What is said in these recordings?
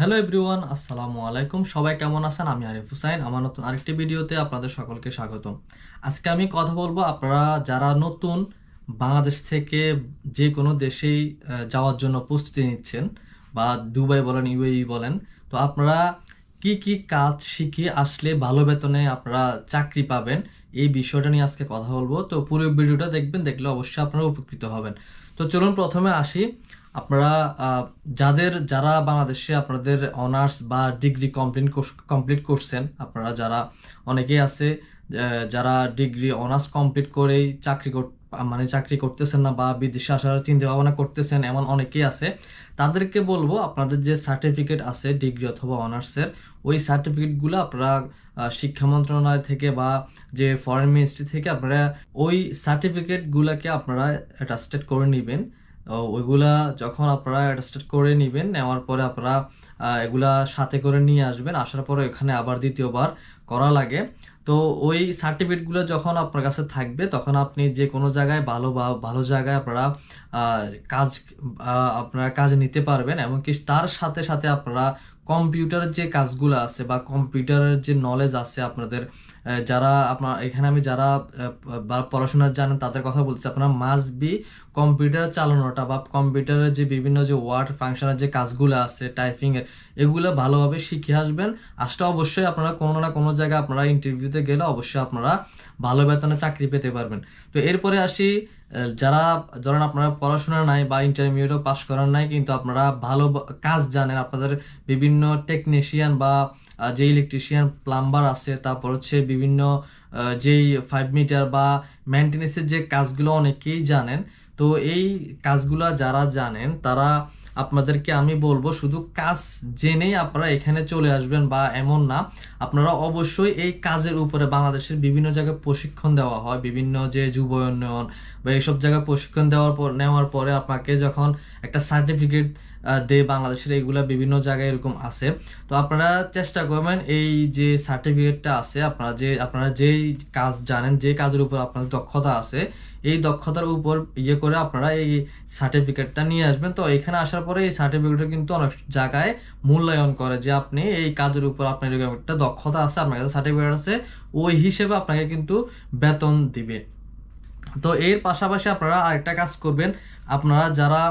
Hello everyone, আসসালামু আলাইকুম। সবাই কেমন আছেন? আমি আরিফ হুসাইন। আমার নতুন আরেকটি ভিডিওতে আপনাদের সকলকে স্বাগতম। আজকে আমি কথা বলব আপনারা যারা নতুন বাংলাদেশ থেকে যে কোনো দেশেই যাওয়ার জন্য প্রস্তুতি নিচ্ছেন, বা দুবাই বলেন, ইউএই বলেন, তো আপনারা কি কি কাজ শিখে আসলে ভালো বেতনে আপনারা চাকরি পাবেন, এই বিষয়টা নিয়ে আজকে কথা বলব। তো পুরো ভিডিওটা দেখবেন, দেখলে অবশ্যই আপনারা উপকৃত হবেন। তো চলুন প্রথমে আসি। আপনারা যাদের, যারা বাংলাদেশে আপনাদের অনার্স বা ডিগ্রি কমপ্লিট কমপ্লিট করছেন, আপনারা যারা অনেকেই আছে যারা ডিগ্রি অনার্স কমপ্লিট করেই চাকরি কর মানে চাকরি করতেছেন না বা বিদেশে আসার চিন্তা ভাবনা করতেছেন, এমন অনেকেই আছে। তাদেরকে বলব, আপনাদের যে সার্টিফিকেট আছে ডিগ্রি অথবা অনার্সের ওই সার্টিফিকেটগুলো আপনারা শিক্ষা মন্ত্রণালয় থেকে বা যে ফরেন মিনিস্ট্রি থেকে আপনারা ওই সার্টিফিকেটগুলোকে আপনারা অ্যাটাস্টেড করে নেবেন। ওইগুলা যখন আপনারা অ্যাডাস্টেড করে নেবেন, নেওয়ার পরে আপনারা এগুলা সাথে করে নিয়ে আসবেন, আসার পরে এখানে আবার দ্বিতীয়বার করা লাগে। তো ওই সার্টিফিকেটগুলো যখন আপনার কাছে থাকবে, তখন আপনি যে কোনো জায়গায় ভালো বা ভালো জায়গায় আপনারা কাজ আপনারা কাজ নিতে পারবেন। এমনকি তার সাথে সাথে আপনারা কম্পিউটারের যে কাজগুলো আছে বা কম্পিউটারের যে নলেজ আছে আপনাদের যারা আপনার, এখানে আমি যারা পড়াশোনা জানেন তাদের কথা বলছি। আপনারা মাস্ট বি কম্পিউটার চালানোটা বা কম্পিউটারের যে বিভিন্ন যে ওয়ার্ড ফাংশনের যে কাজগুলো আছে টাইপিং এর, এগুলো ভালোভাবে শিখে আসবেন। আসলে অবশ্যই আপনারা কোনো না কোনো জায়গায় আপনারা ইন্টারভিউতে গেলে অবশ্যই আপনারা ভালো বেতনে চাকরি পেতে পারবেন। তো এরপরে আসি যারা, ধরেন আপনারা পড়াশোনা নাই বা ইন্টারমিডিয়েটও পাশ করার নাই, কিন্তু আপনারা ভালো কাজ জানেন, আপনাদের বিভিন্ন টেকনিশিয়ান বা যে ইলেকট্রিশিয়ান প্লাম্বার আছে, তারপর হচ্ছে বিভিন্ন যেই ফাইভ মিটার বা মেনটেন্সের যে কাজগুলো অনেকেই জানেন, তো এই কাজগুলো যারা জানেন, তারা আপনাদেরকে আমি বলব শুধু কাজ জেনেই আপনারা এখানে চলে আসবেন বা এমন না। আপনারা অবশ্যই এই কাজের উপরে বাংলাদেশের বিভিন্ন জায়গায় প্রশিক্ষণ দেওয়া হয়। বিভিন্ন যে যুব উন্নয়ন বা এইসব জায়গায় প্রশিক্ষণ দেওয়ার পর নেওয়ার পরে আপনাকে যখন একটা সার্টিফিকেট দে বাংলাদেশের এইগুলা বিভিন্ন জায়গায় এরকম আছে। তো আপনারা চেষ্টা করবেন এই যে সার্টিফিকেটটা আছে, আপনারা যে, আপনারা যেই কাজ জানেন, যে কাজের উপর আপনার দক্ষতা আছে, এই দক্ষতার উপর ইয়ে করে আপনারা এই সার্টিফিকেটটা নিয়ে আসবেন। তো এখানে আসার পরে এই সার্টিফিকেটটা কিন্তু অনেক জায়গায় মূল্যায়ন করে যে আপনি এই কাজের উপর আপনার এরকম একটা দক্ষতা আছে, আপনার কাছে সার্টিফিকেট আছে, ওই হিসেবে আপনাকে কিন্তু বেতন দিবে। তো এর পাশাপাশি আপনারা আরেকটা কাজ করবেন, আপনারা যারা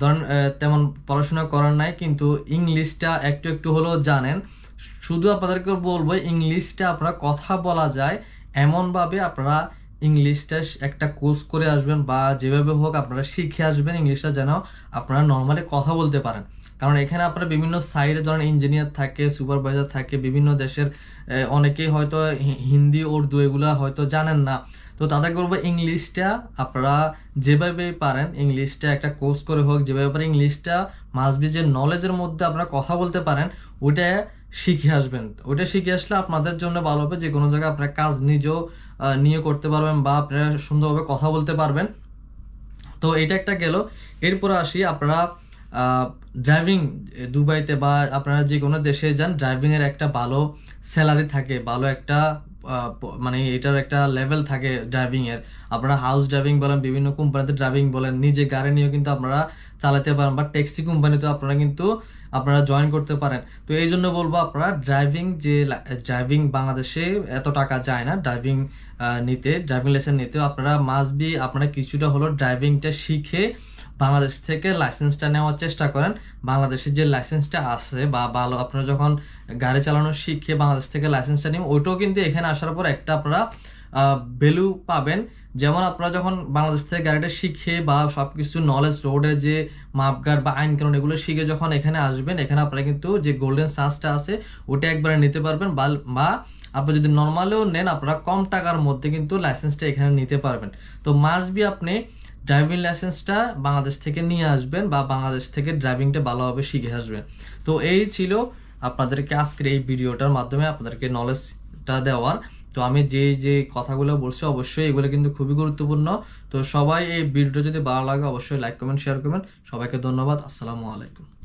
ধরেন তেমন পড়াশোনা করার নাই, কিন্তু ইংলিশটা একটু একটু হলেও জানেন। শুধু আপনাদেরকে বলব, ইংলিশটা আপনারা কথা বলা যায়, এমনভাবে আপনারা ইংলিশটা একটা কোর্স করে আসবেন বা যেভাবে হোক আপনারা শিখে আসবেন, ইংলিশটা যেন আপনারা নর্মালি কথা বলতে পারেন। কারণ এখানে আপনারা বিভিন্ন সাইডে ধরেন ইঞ্জিনিয়ার থাকে সুপারভাইজার থাকে, বিভিন্ন দেশের অনেকেই হয়তো হিন্দি, উর্দু এগুলা হয়তো জানেন না। তো তাদের করব ইংলিশটা আপনারা যেভাবে পারেন, ইংলিশটা একটা কোর্স করে হোক, যেভাবে পারেন ইংলিশটা মাসবি যে নলেজের মধ্যে আপনারা কথা বলতে পারেন, ওইটা শিখে আসবেন। ওইটা শিখে আসলে আপনাদের জন্য ভালো হবে যে কোনো জায়গায় আপনার কাজ নিজেও নিয়ে করতে পারবেন বা আপনারা সুন্দরভাবে কথা বলতে পারবেন। তো এটা একটা গেল। এরপর আসি, আপনারা ড্রাইভিং দুবাইতে বা আপনারা যে কোনো দেশে যান ড্রাইভিংয়ের একটা ভালো স্যালারি থাকে, ভালো একটা মানে এটার একটা লেভেল থাকে ড্রাইভিংয়ের আপনারা হাউস ড্রাইভিং বলেন, বিভিন্ন কোম্পানিতে ড্রাইভিং বলেন, নিজে গাড়ি নিয়েও কিন্তু আপনারা চালাতে পারেন বা ট্যাক্সি কোম্পানিতে আপনারা কিন্তু আপনারা জয়েন করতে পারেন। তো এই জন্য বলব আপনারা ড্রাইভিং যে ড্রাইভিং বাংলাদেশে এত টাকা যায় না ড্রাইভিং নিতে ড্রাইভিং লাইসেন্স নিতে আপনারা মাস্ট বি আপনারা কিছুটা হলো ড্রাইভিংটা শিখে বাংলাদেশ থেকে লাইসেন্সটা নেওয়ার চেষ্টা করেন। বাংলাদেশের যে লাইসেন্সটা আছে বা ভালো আপনারা যখন গাড়ি চালানো শিখে বাংলাদেশ থেকে লাইসেন্সটা নিন, ওইটাও কিন্তু এখানে আসার পর একটা আপনারা ভ্যালু পাবেন। যেমন আপনারা যখন বাংলাদেশ থেকে গাড়িটা শিখে বা সব কিছু নলেজ রোডের যে মাপগার বা আইন কানুন এগুলো শিখে যখন এখানে আসবেন, এখানে আপনারা কিন্তু যে গোল্ডেন চান্সটা আছে ওটা একবারে নিতে পারবেন বা বা আপনি যদি নর্মালেও নেন, আপনারা কম টাকার মধ্যে কিন্তু লাইসেন্সটা এখানে নিতে পারবেন। তো মাস্ট বি আপনি ড্রাইভিং লাইসেন্সটা বাংলাদেশ থেকে নিয়ে আসবেন বা বাংলাদেশ থেকে ড্রাইভিংটা ভালোভাবে শিখে আসবেন। তো এই ছিল আপনাদেরকে আজকের এই ভিডিওটার মাধ্যমে আপনাদেরকে নলেজটা দেওয়ার। তো আমি যে যে কথাগুলো বলছি অবশ্যই এগুলো কিন্তু খুবই গুরুত্বপূর্ণ। তো সবাই এই ভিডিওটা যদি ভালো লাগে অবশ্যই লাইক কমেন্ট শেয়ার করবেন। সবাইকে ধন্যবাদ। আসসালামু আলাইকুম।